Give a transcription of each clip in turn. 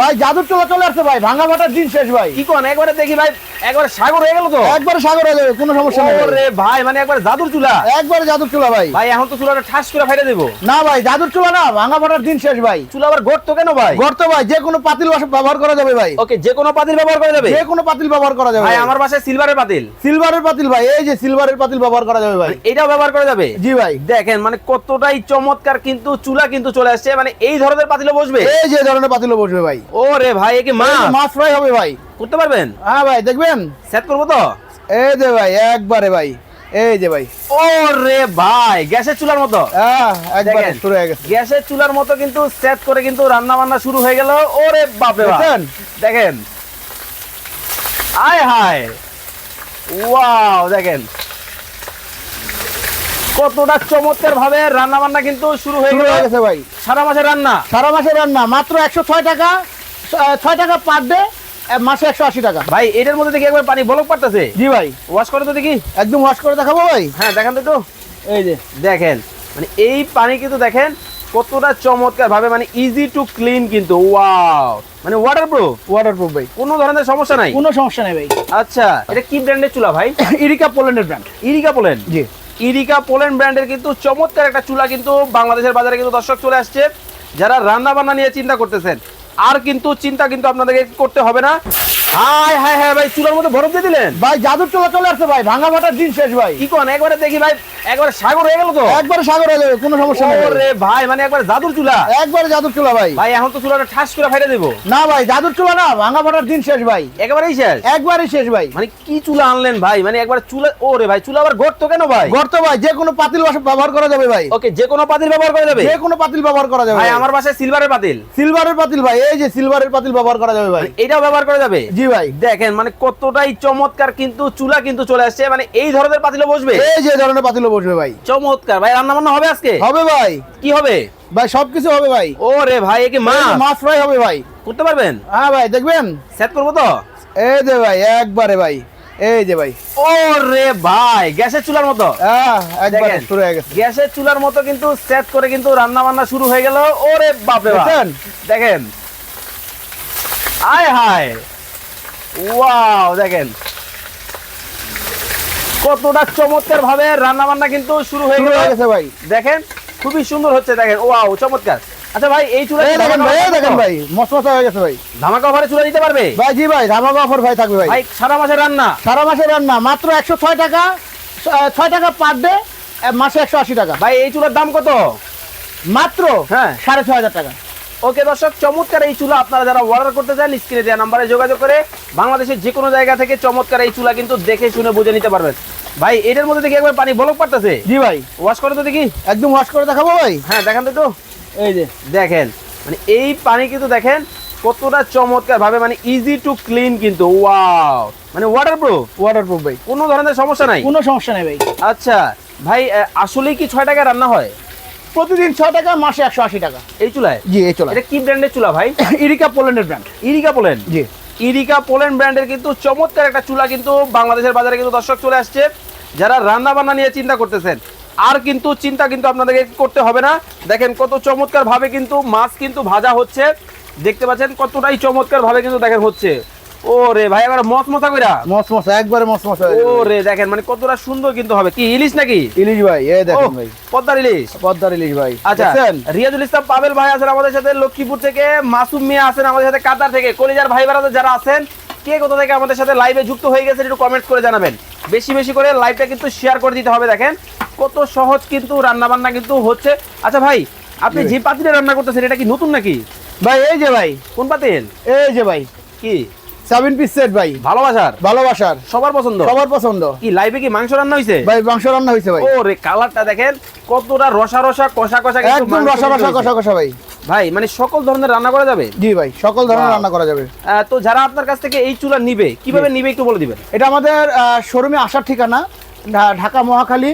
ভাই জাদুর চলে চলে আসছে ভাই ভাঙা ফাটার দিন শেষ ভাই। কি কোন? একবারে দেখি ভাই একবারে সাগর হয়ে গেল তো? একবারে সাগর হয়ে যাবে কোনো সমস্যা নেই। ওরে ভাই মানে একবারে জাদুর চুলা? একবারে জাদুর চুলা ভাই। ভাই এখন তো চুলাটা ঠাস করে ফাইটা দেবো। না ভাই জাদুর চুলা না ভাঙা ফাটার দিন শেষ ভাই। চুলা আবার গড় তো কেন ভাই? গর্ত ভাই যে কোনো পাতিল ব্যবহার করা যাবে ভাই। ওকে যে কোনো পাতিল ব্যবহার করা যাবে? যে কোনো পাতিল ব্যবহার করা যাবে ভাই। আমার বাসায় সিলভারের পাতিল। সিলভারের পাতিল ভাই এই যে সিলভারের পাতিল ব্যবহার করা যাবে ভাই। এটাও ব্যবহার করা যাবে? জি ভাই। দেখেন মানে কতটাই চমৎকার কিন্তু চুলা কিন্তু চলে আসছে মানে এই ধরনের পাতিলে বসবে? এই যে ধরনের পাতিল বসবে ভাই। ওরে ভাই এ কি মা এই যে মাছ ফ্রাই হবে ভাই। করতে পারবেন? হ্যাঁ ভাই দেখবেন? সেট করব তো? এই যে ভাই একবারে ভাই এই যে ভাই। ওরে ভাই গ্যাসের চুলার মতো। হ্যাঁ শুরু হয়ে গেছে। গ্যাসের চুলার মতো কিন্তু সেট করে কিন্তু রান্না বান্না শুরু হয়ে গেল। ওরে বাপরে বাপ। দেখছেন? দেখেন। আয় হায়। ওয়াও দেখেন। কতটা চমৎকার ভাবে রান্না বান্না কিন্তু শুরু হয়ে গেছে ভাই। সারা মাসের রান্না। সারা মাসের রান্না মাত্র একশো ছয় টাকা। ছয় টাকা পার ডে মাসে একশো আশি টাকা। ভাই এটার মধ্যে দেখি একবার পানি বলক পারতেছে জি ভাই। ওয়াশ করে তো দেখি। একদম ওয়াশ করে দেখাবো ভাই? হ্যাঁ দেখেন তো। এই যে। দেখেন মানে এই পানি কিন্তু দেখেন কতটা চমৎকার ভাবে মানে ইজি টু ক্লিন কিন্তু। ওয়াও মানে ওয়াটার প্রুফ ওয়াটার প্রুফ ভাই। কোনো ধরনের সমস্যা নাই? কোনো সমস্যা নাই ভাই। আচ্ছা এটা কি ব্র্যান্ডের চুলা ভাই? ইরিকা পোল্যান্ডের ব্র্যান্ড ইরিকা পোলেন জি। ইরিকা পোল্যান্ড ব্র্যান্ডের কিন্তু চমৎকার একটা চুলা কিন্তু বাংলাদেশের বাজারে কিন্তু দর্শক চলে আসছে। যারা রান্না বান্না নিয়ে চিন্তা করতেছেন আর কিন্তু চিন্তা কিন্তু আপনাদেরকে করতে হবে না। হাই হাই হাই ভাই চুলার মধ্যে বরফ দিয়ে দিলেন? ভাই জাদুর চলে চলে আসছে ভাই ভাঙা ফাটার দিন শেষ ভাই। কি কোন একবারে দেখি ভাই একবারে সাগর হয়ে গেল তো? একবারে সাগর হয়ে যাবে কোনো সমস্যা নেই। ওরে ভাই মানে একবারে জাদুর চুলা? একবারে জাদুর চুলা ভাই। ভাই এখন তো চুলাটা ঠাস করে ফাইটা দেবো। না ভাই জাদুর চুলা না ভাঙা ফাটার দিন শেষ ভাই। একেবারেই শেষ? একবারে শেষ ভাই। মানে কি চুলা আনলেন ভাই? মানে একবার চুলা ওরে ভাই চুলা আবার গড়তো কেন ভাই? গর্ত ভাই যে কোনো পাতিল ব্যবহার করা যাবে ভাই। ওকে যে কোনো পাতিল ব্যবহার করা যাবে? যে কোনো পাতিল ব্যবহার করা যাবে ভাই ভাই। আমার বাসায় সিলভারের পাতিল। সিলভারের পাতিল ভাই এই যে সিলভারের পাতিল ব্যবহার করা যাবে ভাই। এটাও ব্যবহার করা যাবে? জি ভাই। দেখেন মানে কতটাই চমৎকার কিন্তু চুলা কিন্তু চলে আসছে মানে এই ধরনের পাতিলে বসবে? এই যে ধরনের পাতিল বসবে ভাই। চমৎকার। ভাই রান্না বান্না হবে আজকে? হবে ভাই। কি হবে? ভাই সবকিছু হবে ভাই। ওরে ভাই এ কি মা এই যে মাছ ফ্রাই হবে ভাই। করতে পারবেন? হ্যাঁ ভাই দেখবেন? সেট করব তো? এই যে ভাই একবারে ভাই। এই যে ভাই। ওরে ভাই গ্যাসের চুলার মতো। হ্যাঁ একবারে শুরু হয়ে গেছে। গ্যাসের চুলার মতো কিন্তু সেট করে কিন্তু রান্না বান্না শুরু হয়ে গেল। ওরে বাপরে বাপ। দেখেন। আয় হায়। ওয়াও দেখেন। কতটা চমৎকার ভাবে রান্না বান্না কিন্তু শুরু হয়ে গেছে ভাই। দেখেন খুবই সুন্দর হচ্ছে দেখেন। ওয়াও চমৎকার। আচ্ছা ভাই এই চুলা দেখেন ভাই দেখেন ভাই মশমশা হয়ে গেছে ভাই। ধামাকা অফারে চুলা দিতে পারবে? ভাই জি ভাই ধামাকা অফার ভাই থাকবে ভাই। ভাই সারা মাসের রান্না? সারা মাসের রান্না মাত্র একশো ছয় টাকা আহ, ছয় টাকা পার ডে মাসে একশো আশি টাকা। ভাই এই চুলার দাম কত? মাত্র হ্যাঁ। সাড়ে ছয় হাজার টাকা। ওকে দর্শক চমৎকার এই চুলা আপনারা যারা অর্ডার করতে চান স্ক্রিনে দেওয়া নাম্বারে যোগাযোগ করে বাংলাদেশের যে কোনো জায়গা থেকে চমৎকার এই চুলা কিন্তু দেখে শুনে বুঝে নিতে পারবেন। ভাই এটার মধ্যে দেখি একবার পানি বলক পারতেছে? জি ভাই। ওয়াশ করে তো দেখি। একদম ওয়াশ করে দেখাবো ভাই? হ্যাঁ দেখেন তো। এই যে। দেখেন মানে এই পানি কিন্তু দেখেন কতটা চমৎকার ভাবে মানে ইজি টু ক্লিন কিন্তু। ওয়াও মানে ওয়াটার প্রুফ ওয়াটার প্রুফ ভাই। কোনো ধরনের সমস্যা নাই? কোনো সমস্যা নেই ভাই। আচ্ছা ভাই আসলেই কি ছয় টাকা রান্না হয়? প্রতিদিন ছয় টাকা মাসে একশো আশি টাকা। এই চুলায়? জি এই চলে এটা কি ব্র্যান্ডের চুলা ভাই? ইরিকা পোল্যান্ডের ব্র্যান্ড ইরিকা বলেন জি। ইরিকা পোল্যান্ড ব্র্যান্ডের কিন্তু চমৎকার একটা চুলা কিন্তু বাংলাদেশের বাজারে কিন্তু দর্শক চলে আসছে। যারা রান্না বান্না নিয়ে চিন্তা করতেছেন আর কিন্তু চিন্তা কিন্তু আপনাদেরকে করতে হবে না। দেখেন কত চমৎকার ভাবে কিন্তু মাছ কিন্তু ভাজা হচ্ছে। দেখতে পাচ্ছেন কতটাই চমৎকার ভাবে কিন্তু দেখেন হচ্ছে। ও রে ভাই এবার মত মশা কইরা। মশমশা একবারে মশমশা ও রে দেখেন মানে কতটা সুন্দর কিন্তু হবে। কি ইলিশ নাকি? ইলিশ ভাই এই দেখেন ভাই। পদ্মার ইলিশ। পদ্মার ইলিশ ভাই। আচ্ছা? রিয়াজুল ইসলাম পাবেল ভাই আছেন আমাদের সাথে লক্ষ্মীপুর থেকে মাসুম মিয়া আছেন আমাদের সাথে কাতার থেকে। কলিজার ভাই বেড়াতে যারা আছেন কে কোথা থেকে আমাদের সাথে লাইভে যুক্ত হয়ে গেছেন একটু কমেন্ট করে জানাবেন। বেশি বেশি করে লাইভটা কিন্তু শেয়ার করে দিতে হবে দেখেন। কত সহজ কিন্তু রান্না বান্না কিন্তু হচ্ছে। আচ্ছা ভাই আপনি যে পাতিলে রান্না করতেছেন এটা কি নতুন নাকি? ভাই এই যে ভাই। কোন পাতিল? এই যে ভাই। কি? সেভেন পিস সেট ভাই। ভালোবাসার? ভালোবাসার। সবার পছন্দ? সবার পছন্দ। কি লাইভে কি মাংস রান্না হয়েছে ভাই মাংস রান্না হয়েছে ভাই। ও রে কালারটা দেখেন কতটা রসা রসা কষা কষা একদম রসা রসা কষা কষা ভাই। ভাই মানে সকল ধরনের রান্না করা যাবে? জি ভাই সকল ধরনের রান্না করা যাবে। তো যারা আপনার কাছ থেকে এই চুলা নিবে কীভাবে নিবে একটু বলে দিবেন? এটা আমাদের শোরুমে আসার ঠিকানা ঢাকা মহাখালী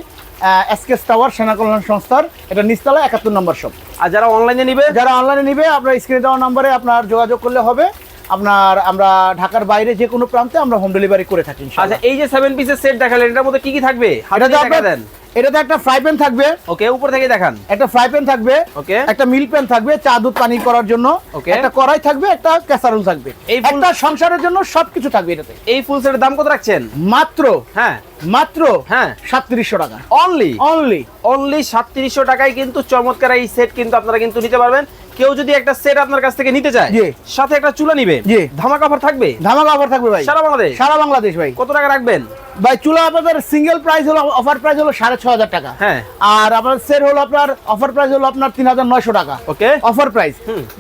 এসকেস টাওয়ার সেনা কল্যাণ সংস্থার। এটা নিচতলা একাত্তর নম্বর শপ। আর যারা অনলাইনে নিবে? যারা অনলাইনে নিবে আপনার স্ক্রিনে দেওয়া নম্বরে আপনার যোগাযোগ করলে হবে। আপনার আমরা ঢাকার বাইরে যে কোনো প্রান্তে আমরা হোম ডেলিভারি করে থাকি আচ্ছা এই যে সেভেন পিসের সেট দেখালেন এটার মধ্যে কি কি থাকবে? এটা এটা তো আপনার দেন এটাতে একটা ফ্রাই প্যান থাকবে। ওকে উপর থেকে দেখান। একটা ফ্রাই প্যান থাকবে। ওকে একটা মিল প্যান থাকবে চা দুধ পানি করার জন্য। Okay. একটা কড়াই থাকবে একটা ক্যাসারোল থাকবে। এই একটা সংসারের জন্য সবকিছু থাকবে এটাতে। এই ফুল সেটের দাম কত রাখছেন? মাত্র হ্যাঁ। মাত্র হ্যাঁ। সাতত্রিশশো টাকা। অনলি অনলি অনলি সাতত্রিশশো টাকায় কিন্তু চমৎকার এই সেট কিন্তু আপনারা কিন্তু নিতে পারবেন। কেউ যদি একটা সেট আপনার কাছ থেকে নিতে চায় সাথে একটা চুলা নিবে জি। ধামা কাপড় থাকবে? ধামাকা অফার থাকবে ভাই। সারা বাংলাদেশ? সারা বাংলাদেশ ভাই। কত টাকা রাখবেন? ভাই চুলা আপনাদের সিঙ্গেল প্রাইস হলো অফার প্রাইস হলো সাড়ে ছ হাজার টাকা। হ্যাঁ। আর আপনার সেট হলো আপনার অফার প্রাইস হলো আপনার তিন হাজার নয়শো টাকা। ওকে অফার প্রাইস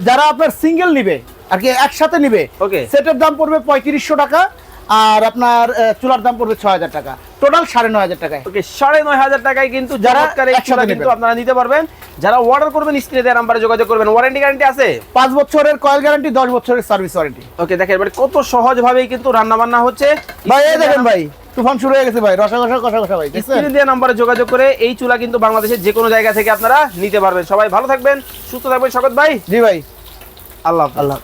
যারা আপনার সিঙ্গেল নিবে আর কি একসাথে নিবে Okay. সেটের দাম পড়বে পঁয়ত্রিশশো টাকা আর আপনার চুলার দাম পড়বে ছ হাজার টাকা। টোটাল সাড়ে নয় হাজার টাকায়। ওকে সাড়ে নয় হাজার টাকায় কিন্তু যারা কিন্তু আপনারা নিতে পারবেন। যারা অর্ডার করবেন স্ক্রিনে দেওয়া নাম্বারে যোগাযোগ করবেন। ওয়ারেন্টি গ্যারান্টি আছে? পাঁচ বছরের কয়েল গ্যারান্টি দশ বছরের সার্ভিস ওয়ারেন্টি ওকে দেখেন মানে কত সহজ ভাবেই কিন্তু রান্না বান্না হচ্ছে। ভাই এই দেখেন ভাই তুফান শুরু হয়ে গেছে ভাই। রসা কষা কষা কষা ভাই স্ক্রিনে দেওয়া নাম্বারে যোগাযোগ করে এই চুলা কিন্তু বাংলাদেশের যে কোনো জায়গা থেকে আপনারা নিতে পারবেন। সবাই ভালো থাকবেন সুস্থ থাকবেন। শকত ভাই। জি ভাই। আল্লাহ। আল্লাহ